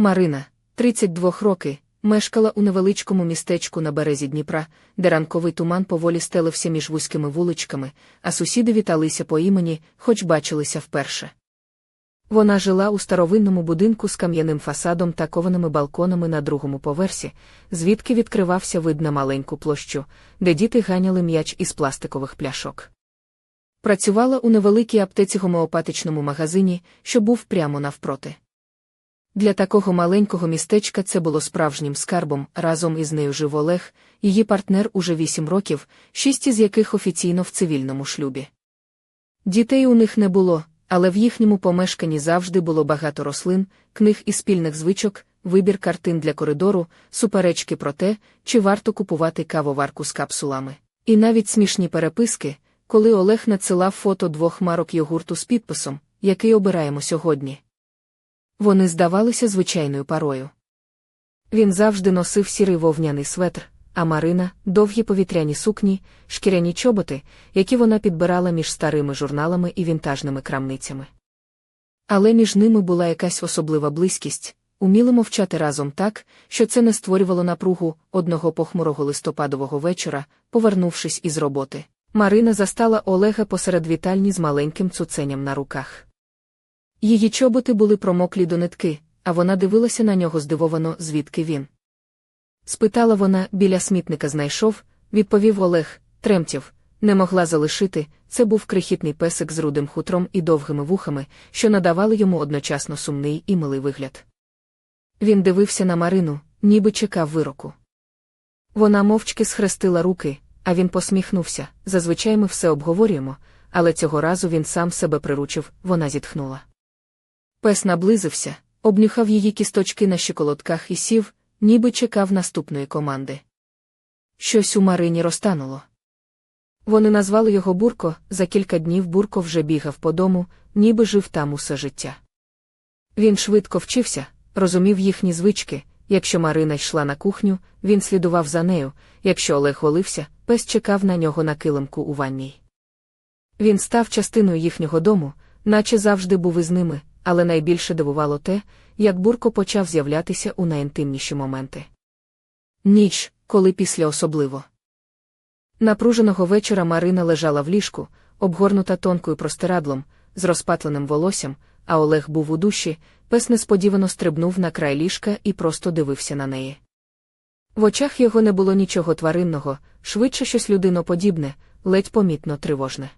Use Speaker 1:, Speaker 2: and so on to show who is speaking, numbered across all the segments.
Speaker 1: Марина, 32 роки, мешкала у невеличкому містечку на березі Дніпра, де ранковий туман поволі стелився між вузькими вуличками, а сусіди віталися по імені, хоч бачилися вперше. Вона жила у старовинному будинку з кам'яним фасадом та кованими балконами на другому поверсі, звідки відкривався вид на маленьку площу, де діти ганяли м'яч із пластикових пляшок. Працювала у невеликій аптеці гомеопатичному магазині, що був прямо навпроти. Для такого маленького містечка це було справжнім скарбом. Разом із нею жив Олег, її партнер уже вісім років, шість із яких офіційно в цивільному шлюбі. Дітей у них не було, але в їхньому помешканні завжди було багато рослин, книг і спільних звичок, вибір картин для коридору, суперечки про те, чи варто купувати кавоварку з капсулами. І навіть смішні переписки, коли Олег надсилав фото двох марок йогурту з підписом, який обираємо сьогодні. Вони здавалися звичайною парою. Він завжди носив сірий вовняний светр, а Марина довгі повітряні сукні, шкіряні чоботи, які вона підбирала між старими журналами і вінтажними крамницями. Але між ними була якась особлива близькість, уміли мовчати разом так, що це не створювало напругу одного похмурого листопадового вечора, повернувшись із роботи. Марина застала Олега посеред вітальні з маленьким цуценям на руках. Її чоботи були промоклі до нитки, а вона дивилася на нього здивовано, звідки він. Спитала вона, біля смітника знайшов, відповів Олег, тремтів, не могла залишити, це був крихітний песик з рудим хутром і довгими вухами, що надавали йому одночасно сумний і милий вигляд. Він дивився на Марину, ніби чекав вироку. Вона мовчки схрестила руки, а він посміхнувся. Зазвичай ми все обговорюємо, але цього разу він сам себе приручив, вона зітхнула. Пес наблизився, обнюхав її кісточки на щиколотках і сів, ніби чекав наступної команди. Щось у Марині розтануло. Вони назвали його Бурко, за кілька днів Бурко вже бігав по дому, ніби жив там усе життя. Він швидко вчився, розумів їхні звички. Якщо Марина йшла на кухню, він слідував за нею, якщо Олег голився, пес чекав на нього на килимку у ванній. Він став частиною їхнього дому, наче завжди був із ними, але найбільше дивувало те, як бурко почав з'являтися у найінтимніші моменти. Ніч, коли після особливо. Напруженого вечора Марина лежала в ліжку, обгорнута тонкою простирадлом, з розпатленим волоссям, а Олег був у душі, пес несподівано стрибнув на край ліжка і просто дивився на неї. В очах його не було нічого тваринного, швидше щось людиноподібне, ледь помітно тривожне.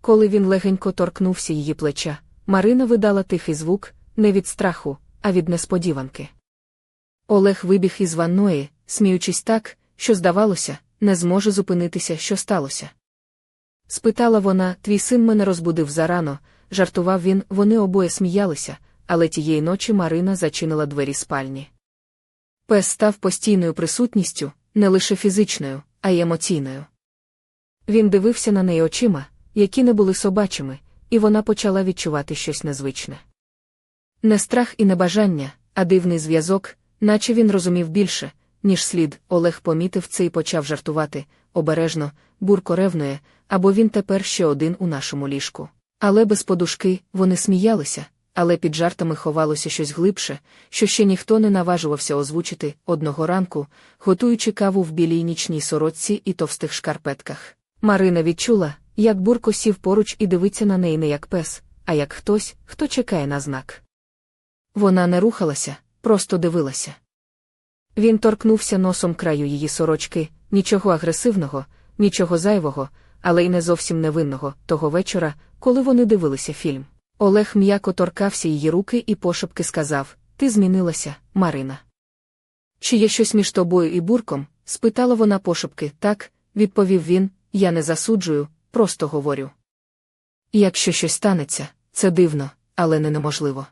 Speaker 1: Коли він легенько торкнувся її плеча, Марина видала тихий звук, не від страху, а від несподіванки. Олег вибіг із ванної, сміючись так, що, здавалося, не зможе зупинитися, що сталося. Спитала вона, твій син мене розбудив зарано, жартував він, вони обоє сміялися, але тієї ночі Марина зачинила двері спальні. Пес став постійною присутністю, не лише фізичною, а й емоційною. Він дивився на неї очима, які не були собачими, і вона почала відчувати щось незвичне. Не страх і не бажання, а дивний зв'язок, наче він розумів більше, ніж слід, Олег помітив це і почав жартувати обережно, бурко ревнує, або він тепер ще один у нашому ліжку. Але без подушки вони сміялися, але під жартами ховалося щось глибше, що ще ніхто не наважувався озвучити одного ранку, готуючи каву в білій нічній сорочці і товстих шкарпетках. Марина відчула, як бурко сів поруч і дивиться на неї не як пес, а як хтось, хто чекає на знак. Вона не рухалася, просто дивилася. Він торкнувся носом краю її сорочки, нічого агресивного, нічого зайвого, але й не зовсім невинного, того вечора, коли вони дивилися фільм. Олег м'яко торкався її руки і пошепки сказав Ти змінилася, Марина. Чи є щось між тобою і бурком? спитала вона пошепки. Так, відповів він, я не засуджую, просто говорю. Якщо щось станеться, це дивно, але не неможливо.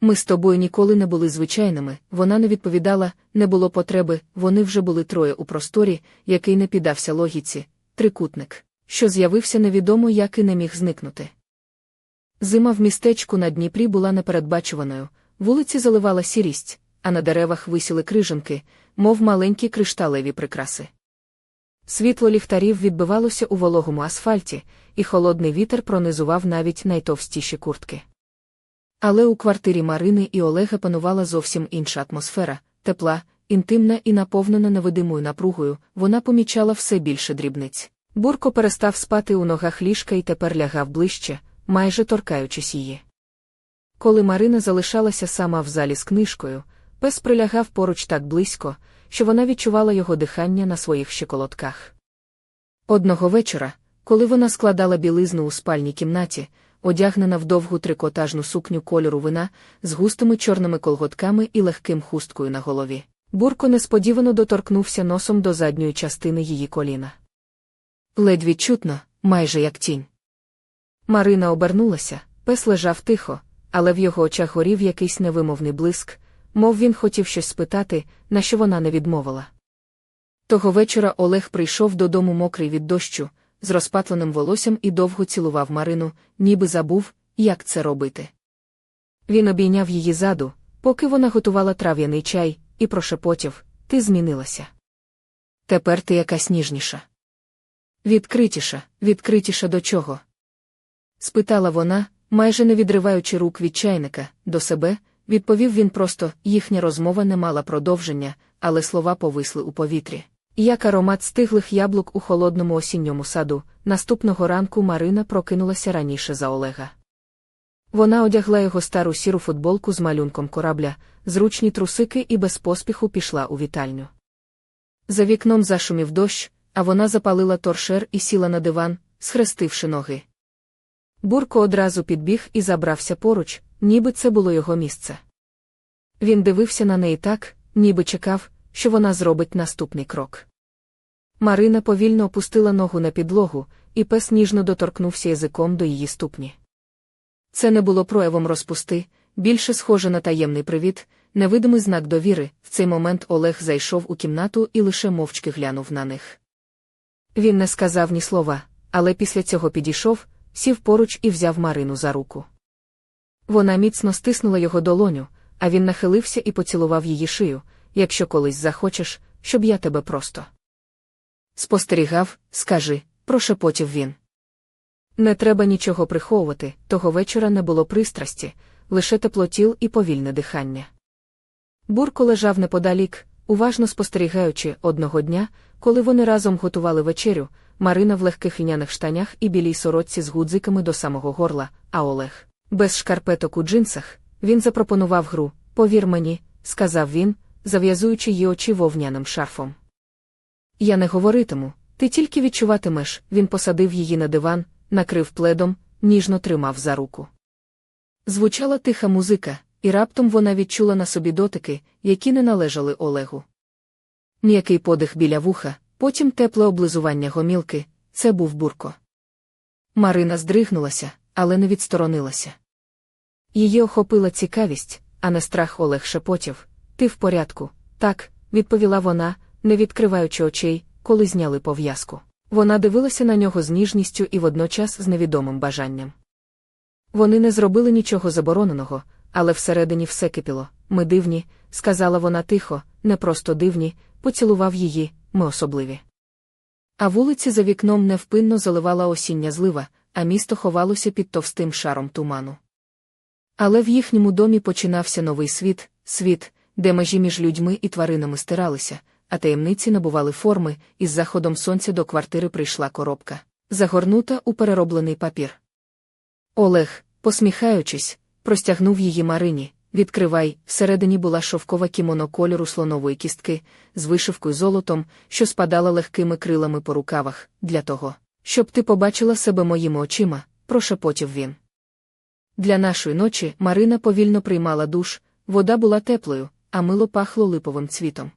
Speaker 1: Ми з тобою ніколи не були звичайними, вона не відповідала, не було потреби, вони вже були троє у просторі, який не піддався логіці, трикутник, що з'явився невідомо, як і не міг зникнути. Зима в містечку на Дніпрі була непередбачуваною, вулиці заливала сірість, а на деревах висіли крижинки, мов маленькі кришталеві прикраси. Світло ліхтарів відбивалося у вологому асфальті, і холодний вітер пронизував навіть найтовстіші куртки. Але у квартирі Марини і Олега панувала зовсім інша атмосфера, тепла, інтимна і наповнена невидимою напругою, вона помічала все більше дрібниць. Бурко перестав спати у ногах ліжка і тепер лягав ближче, майже торкаючись її. Коли Марина залишалася сама в залі з книжкою, пес прилягав поруч так близько, що вона відчувала його дихання на своїх щеколотках. Одного вечора, коли вона складала білизну у спальній кімнаті, одягнена в довгу трикотажну сукню кольору вина з густими чорними колготками і легким хусткою на голові, Бурко несподівано доторкнувся носом до задньої частини її коліна. Ледь відчутно, майже як тінь. Марина обернулася, пес лежав тихо, але в його очах горів якийсь невимовний блиск, мов він хотів щось спитати, на що вона не відмовила. Того вечора Олег прийшов додому мокрий від дощу, з розпатленим волоссям і довго цілував Марину, ніби забув, як це робити. Він обійняв її заду, поки вона готувала трав'яний чай, і прошепотів Ти змінилася. Тепер ти якась ніжніша. Відкритіша, відкритіша до чого? спитала вона, майже не відриваючи рук від чайника, до себе, відповів він просто їхня розмова не мала продовження, але слова повисли у повітрі. Як аромат стиглих яблук у холодному осінньому саду, наступного ранку Марина прокинулася раніше за Олега. Вона одягла його стару сіру футболку з малюнком корабля, зручні трусики і без поспіху пішла у вітальню. За вікном зашумів дощ, а вона запалила торшер і сіла на диван, схрестивши ноги. Бурко одразу підбіг і забрався поруч, ніби це було його місце. Він дивився на неї так, ніби чекав, що вона зробить наступний крок. Марина повільно опустила ногу на підлогу, і пес ніжно доторкнувся язиком до її ступні. Це не було проявом розпусти, більше схоже на таємний привіт, невидимий знак довіри. В цей момент Олег зайшов у кімнату і лише мовчки глянув на них. Він не сказав ні слова, але після цього підійшов, сів поруч і взяв Марину за руку. Вона міцно стиснула його долоню, а він нахилився і поцілував її шию, якщо колись захочеш, щоб я тебе просто. Спостерігав, скажи, прошепотів він. Не треба нічого приховувати, того вечора не було пристрасті, лише теплотіл і повільне дихання. Бурко лежав неподалік, уважно спостерігаючи одного дня, коли вони разом готували вечерю, Марина в легких іняних штанях і білій сорочці з гудзиками до самого горла, а Олег, без шкарпеток у джинсах, він запропонував гру Повір мені, сказав він, зав'язуючи її очі вовняним шарфом. Я не говоритиму, ти тільки відчуватимеш, він посадив її на диван, накрив пледом, ніжно тримав за руку. Звучала тиха музика, і раптом вона відчула на собі дотики, які не належали Олегу. М'який подих біля вуха, потім тепле облизування гомілки це був бурко. Марина здригнулася, але не відсторонилася. Її охопила цікавість, а не страх Олег шепотів. Ти в порядку, так, відповіла вона, не відкриваючи очей, коли зняли пов'язку. Вона дивилася на нього з ніжністю і водночас з невідомим бажанням. Вони не зробили нічого забороненого, але всередині все кипіло. Ми дивні, сказала вона тихо, не просто дивні, поцілував її, ми особливі. А вулиці за вікном невпинно заливала осіння злива, а місто ховалося під товстим шаром туману. Але в їхньому домі починався новий світ, світ, де межі між людьми і тваринами стиралися, а таємниці набували форми, і з заходом сонця до квартири прийшла коробка, загорнута у перероблений папір. Олег, посміхаючись, простягнув її Марині. Відкривай, всередині була шовкова кімоно кольору слонової кістки, з вишивкою золотом, що спадала легкими крилами по рукавах, для того, щоб ти побачила себе моїми очима, прошепотів він. Для нашої ночі Марина повільно приймала душ, вода була теплою, а мило пахло липовим цвітом.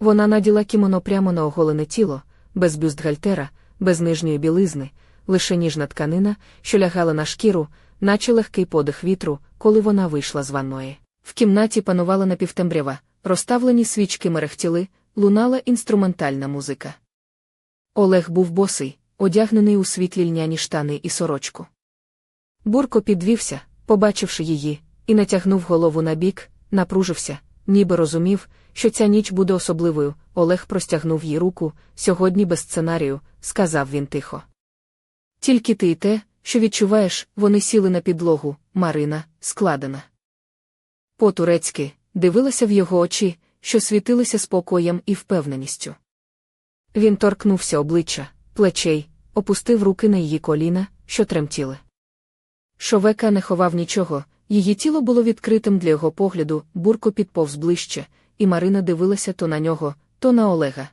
Speaker 1: Вона наділа кімоно прямо на оголене тіло, без бюстгальтера, без нижньої білизни, лише ніжна тканина, що лягала на шкіру, наче легкий подих вітру, коли вона вийшла з ванної. В кімнаті панувала напівтембрява, розставлені свічки мерехтіли, лунала інструментальна музика. Олег був босий, одягнений у світлі льняні штани і сорочку. Бурко підвівся, побачивши її, і натягнув голову на бік, напружився, ніби розумів, що ця ніч буде особливою. Олег простягнув їй руку, сьогодні без сценарію, сказав він тихо. Тільки ти і те, що відчуваєш, вони сіли на підлогу, Марина, складена. По-турецьки, дивилася в його очі, що світилися спокоєм і впевненістю. Він торкнувся обличчя, плечей, опустив руки на її коліна, що тремтіли. Шовека не ховав нічого, її тіло було відкритим для його погляду, бурко підповз ближче, і Марина дивилася то на нього, то на Олега.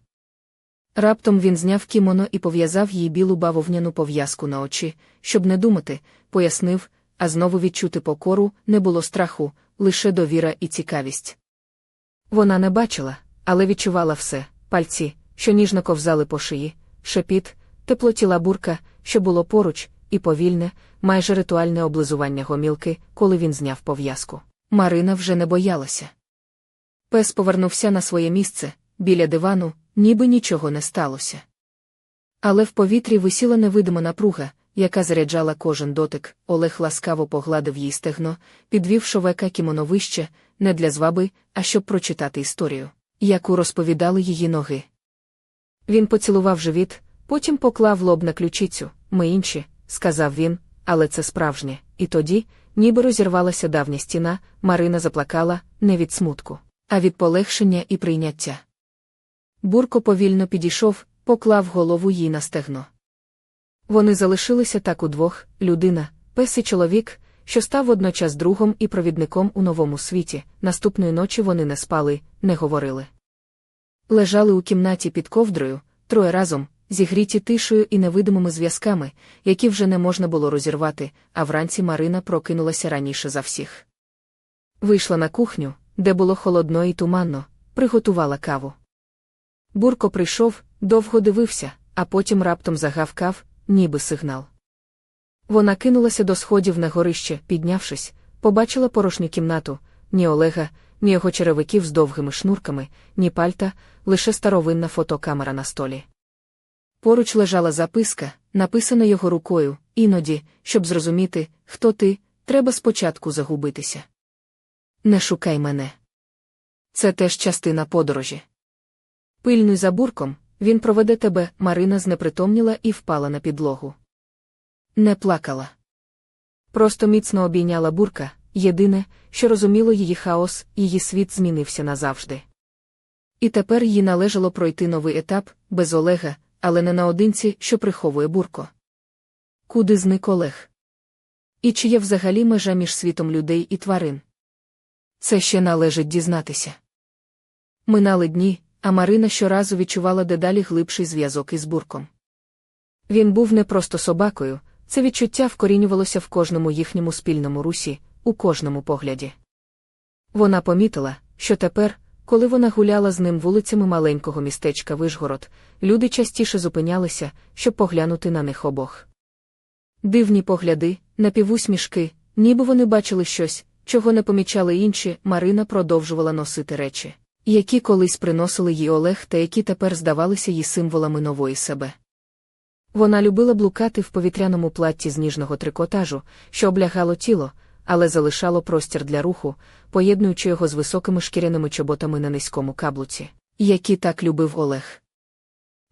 Speaker 1: Раптом він зняв кімоно і пов'язав їй білу бавовняну пов'язку на очі, щоб не думати, пояснив, а знову відчути покору не було страху, лише довіра і цікавість. Вона не бачила, але відчувала все пальці, що ніжно ковзали по шиї, шепіт, тепло тіла бурка, що було поруч, і повільне, майже ритуальне облизування гомілки, коли він зняв пов'язку. Марина вже не боялася. Пес повернувся на своє місце, біля дивану, ніби нічого не сталося. Але в повітрі висіла невидима напруга, яка заряджала кожен дотик. Олег ласкаво погладив їй стегно, підвів шовека кімоно вище, не для зваби, а щоб прочитати історію, яку розповідали її ноги. Він поцілував живіт, потім поклав лоб на ключицю, ми інші, сказав він, але це справжнє. І тоді, ніби розірвалася давня стіна, Марина заплакала не від смутку, а від полегшення і прийняття. Бурко повільно підійшов, поклав голову їй на стегно. Вони залишилися так удвох людина, пес і чоловік, що став водночас другом і провідником у новому світі. Наступної ночі вони не спали, не говорили. Лежали у кімнаті під ковдрою, троє разом, зігріті тишею і невидимими зв'язками, які вже не можна було розірвати, а вранці Марина прокинулася раніше за всіх. Вийшла на кухню, де було холодно і туманно, приготувала каву. Бурко прийшов, довго дивився, а потім раптом загавкав, ніби сигнал. Вона кинулася до сходів на горище, піднявшись, побачила порожню кімнату, ні Олега, ні його черевиків з довгими шнурками, ні пальта, лише старовинна фотокамера на столі. Поруч лежала записка, написана його рукою, іноді, щоб зрозуміти, хто ти, треба спочатку загубитися. Не шукай мене. Це теж частина подорожі. Пильнуй за бурком, він проведе тебе, Марина знепритомніла і впала на підлогу. Не плакала. Просто міцно обійняла бурка, єдине, що розуміло її хаос, її світ змінився назавжди. І тепер їй належало пройти новий етап, без Олега, але не наодинці, що приховує бурко. Куди зник Олег? І чи є взагалі межа між світом людей і тварин? Це ще належить дізнатися. Минали дні, а Марина щоразу відчувала дедалі глибший зв'язок із бурком. Він був не просто собакою, це відчуття вкорінювалося в кожному їхньому спільному русі, у кожному погляді. Вона помітила, що тепер, коли вона гуляла з ним вулицями маленького містечка Вишгород, люди частіше зупинялися, щоб поглянути на них обох. Дивні погляди, напівусмішки, ніби вони бачили щось, чого не помічали інші, Марина продовжувала носити речі які колись приносили їй Олег та які тепер здавалися їй символами нової себе. Вона любила блукати в повітряному платті з ніжного трикотажу, що облягало тіло, але залишало простір для руху, поєднуючи його з високими шкіряними чоботами на низькому каблуці, які так любив Олег.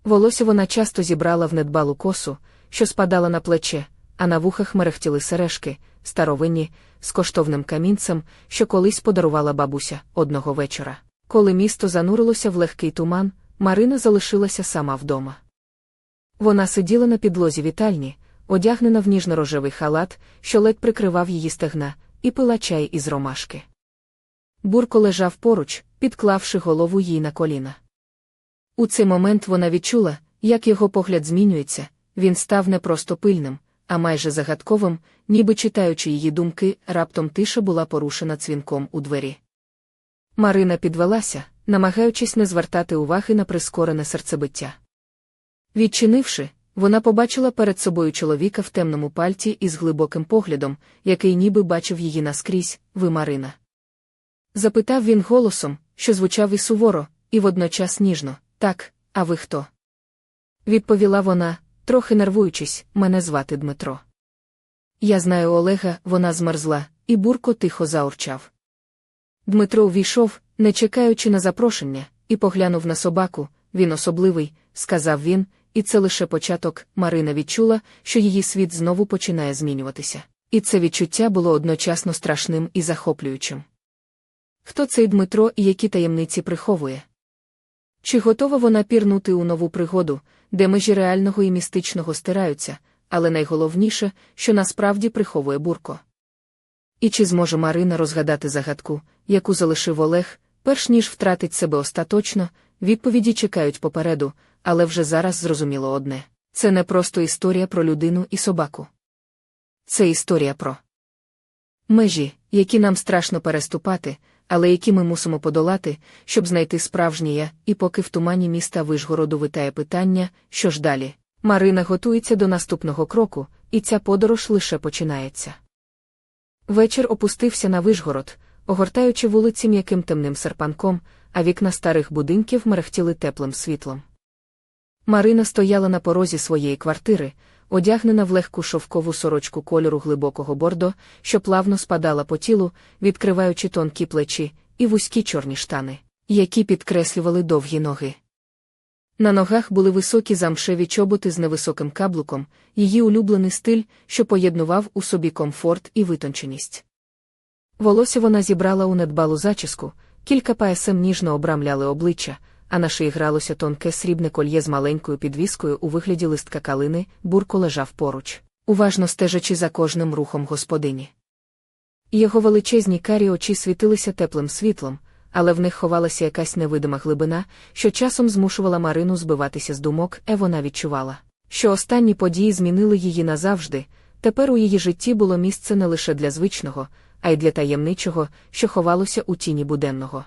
Speaker 1: Волосся вона часто зібрала в недбалу косу, що спадала на плече, а на вухах мерехтіли сережки, старовинні, з коштовним камінцем, що колись подарувала бабуся одного вечора. Коли місто занурилося в легкий туман, Марина залишилася сама вдома. Вона сиділа на підлозі вітальні, одягнена в ніжно-рожевий халат, що ледь прикривав її стегна, і пила чай із ромашки. Бурко лежав поруч, підклавши голову їй на коліна. У цей момент вона відчула, як його погляд змінюється, він став не просто пильним, а майже загадковим, ніби читаючи її думки, раптом тиша була порушена цвінком у двері. Марина підвелася, намагаючись не звертати уваги на прискорене серцебиття. Відчинивши, вона побачила перед собою чоловіка в темному пальті із глибоким поглядом, який ніби бачив її наскрізь, ви Марина. Запитав він голосом, що звучав і суворо, і водночас ніжно так, а ви хто? Відповіла вона, трохи нервуючись, мене звати Дмитро. Я знаю Олега, вона змерзла, і бурко тихо заурчав. Дмитро увійшов, не чекаючи на запрошення, і поглянув на собаку. Він особливий, сказав він, і це лише початок. Марина відчула, що її світ знову починає змінюватися. І це відчуття було одночасно страшним і захоплюючим. Хто цей Дмитро і які таємниці приховує? Чи готова вона пірнути у нову пригоду, де межі реального і містичного стираються, але найголовніше, що насправді приховує бурко? І чи зможе Марина розгадати загадку, яку залишив Олег, перш ніж втратить себе остаточно, відповіді чекають попереду, але вже зараз зрозуміло одне це не просто історія про людину і собаку. Це історія про межі, які нам страшно переступати, але які ми мусимо подолати, щоб знайти справжнє і поки в тумані міста Вишгороду витає питання, що ж далі. Марина готується до наступного кроку, і ця подорож лише починається. Вечір опустився на Вишгород, огортаючи вулиці м'яким темним серпанком, а вікна старих будинків мерехтіли теплим світлом. Марина стояла на порозі своєї квартири, одягнена в легку шовкову сорочку кольору глибокого бордо, що плавно спадала по тілу, відкриваючи тонкі плечі, і вузькі чорні штани, які підкреслювали довгі ноги. На ногах були високі замшеві чоботи з невисоким каблуком, її улюблений стиль, що поєднував у собі комфорт і витонченість. Волосся вона зібрала у недбалу зачіску, кілька пасем ніжно обрамляли обличчя, а на шиї гралося тонке срібне кольє з маленькою підвіскою у вигляді листка калини, бурко лежав поруч, уважно стежачи за кожним рухом господині. Його величезні карі очі світилися теплим світлом, але в них ховалася якась невидима глибина, що часом змушувала Марину збиватися з думок, е вона відчувала, що останні події змінили її назавжди. Тепер у її житті було місце не лише для звичного, а й для таємничого, що ховалося у тіні буденного.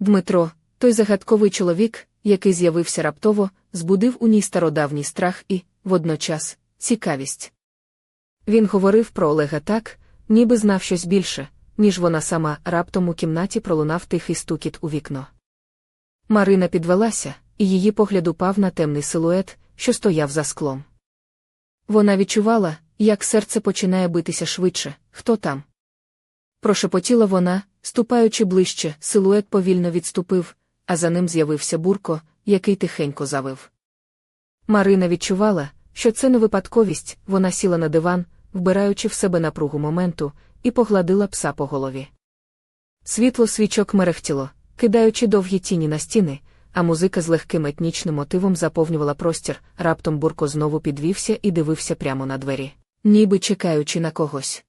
Speaker 1: Дмитро, той загадковий чоловік, який з'явився раптово, збудив у ній стародавній страх і, водночас, цікавість. Він говорив про Олега так, ніби знав щось більше, ніж вона сама раптом у кімнаті пролунав тихий стукіт у вікно. Марина підвелася, і її погляд упав на темний силует, що стояв за склом. Вона відчувала, як серце починає битися швидше, хто там. Прошепотіла вона, ступаючи ближче, силует повільно відступив, а за ним з'явився бурко, який тихенько завив. Марина відчувала, що це не випадковість, вона сіла на диван, вбираючи в себе напругу моменту, і погладила пса по голові. Світло свічок мерехтіло, кидаючи довгі тіні на стіни, а музика з легким етнічним мотивом заповнювала простір, раптом бурко знову підвівся і дивився прямо на двері, ніби чекаючи на когось.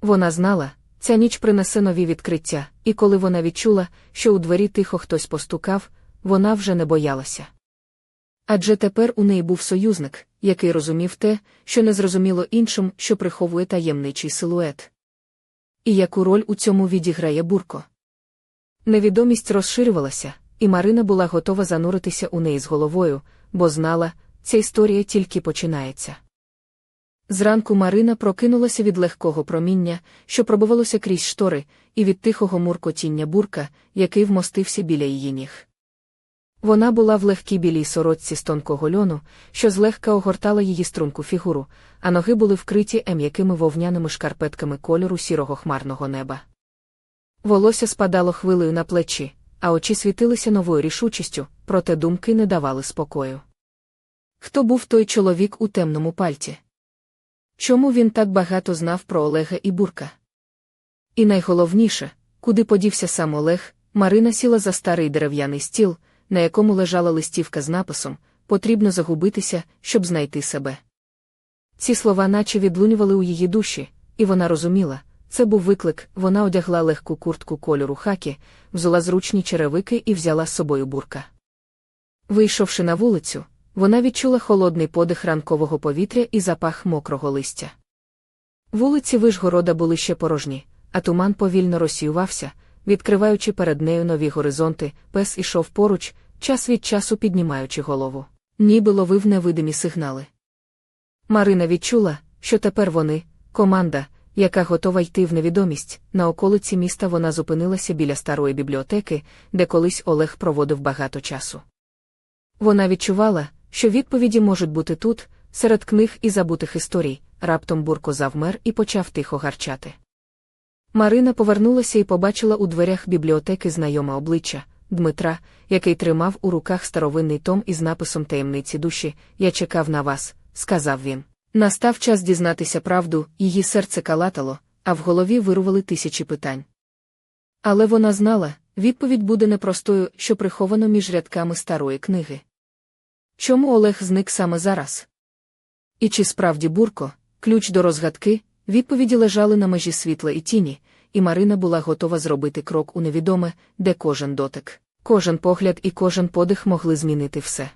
Speaker 1: Вона знала, ця ніч принесе нові відкриття, і коли вона відчула, що у двері тихо хтось постукав, вона вже не боялася. Адже тепер у неї був союзник, який розумів те, що не зрозуміло іншим, що приховує таємничий силует. І яку роль у цьому відіграє бурко. Невідомість розширювалася, і Марина була готова зануритися у неї з головою, бо знала, ця історія тільки починається. Зранку Марина прокинулася від легкого проміння, що пробувалося крізь штори, і від тихого муркотіння бурка, який вмостився біля її ніг. Вона була в легкій білій сорочці з тонкого льону, що злегка огортала її струнку фігуру, а ноги були вкриті ем'якими вовняними шкарпетками кольору сірого хмарного неба. Волосся спадало хвилею на плечі, а очі світилися новою рішучістю, проте думки не давали спокою. Хто був той чоловік у темному пальті? Чому він так багато знав про Олега і Бурка? І найголовніше, куди подівся сам Олег, Марина сіла за старий дерев'яний стіл, на якому лежала листівка з написом Потрібно загубитися, щоб знайти себе. Ці слова наче відлунювали у її душі, і вона розуміла, це був виклик, вона одягла легку куртку кольору хакі, взула зручні черевики і взяла з собою бурка. Вийшовши на вулицю, вона відчула холодний подих ранкового повітря і запах мокрого листя. Вулиці Вишгорода були ще порожні, а туман повільно розсіювався, відкриваючи перед нею нові горизонти, пес ішов поруч, час від часу піднімаючи голову, ніби ловив невидимі сигнали. Марина відчула, що тепер вони, команда, яка готова йти в невідомість, на околиці міста вона зупинилася біля старої бібліотеки, де колись Олег проводив багато часу. Вона відчувала, що відповіді можуть бути тут, серед книг і забутих історій, раптом бурко завмер і почав тихо гарчати. Марина повернулася і побачила у дверях бібліотеки знайоме обличчя, Дмитра, який тримав у руках старовинний том із написом таємниці душі, я чекав на вас, сказав він. Настав час дізнатися правду, її серце калатало, а в голові вирували тисячі питань. Але вона знала, відповідь буде непростою, що приховано між рядками старої книги. Чому Олег зник саме зараз? І чи справді бурко, ключ до розгадки, відповіді лежали на межі світла і тіні, і Марина була готова зробити крок у невідоме, де кожен дотик, кожен погляд і кожен подих могли змінити все.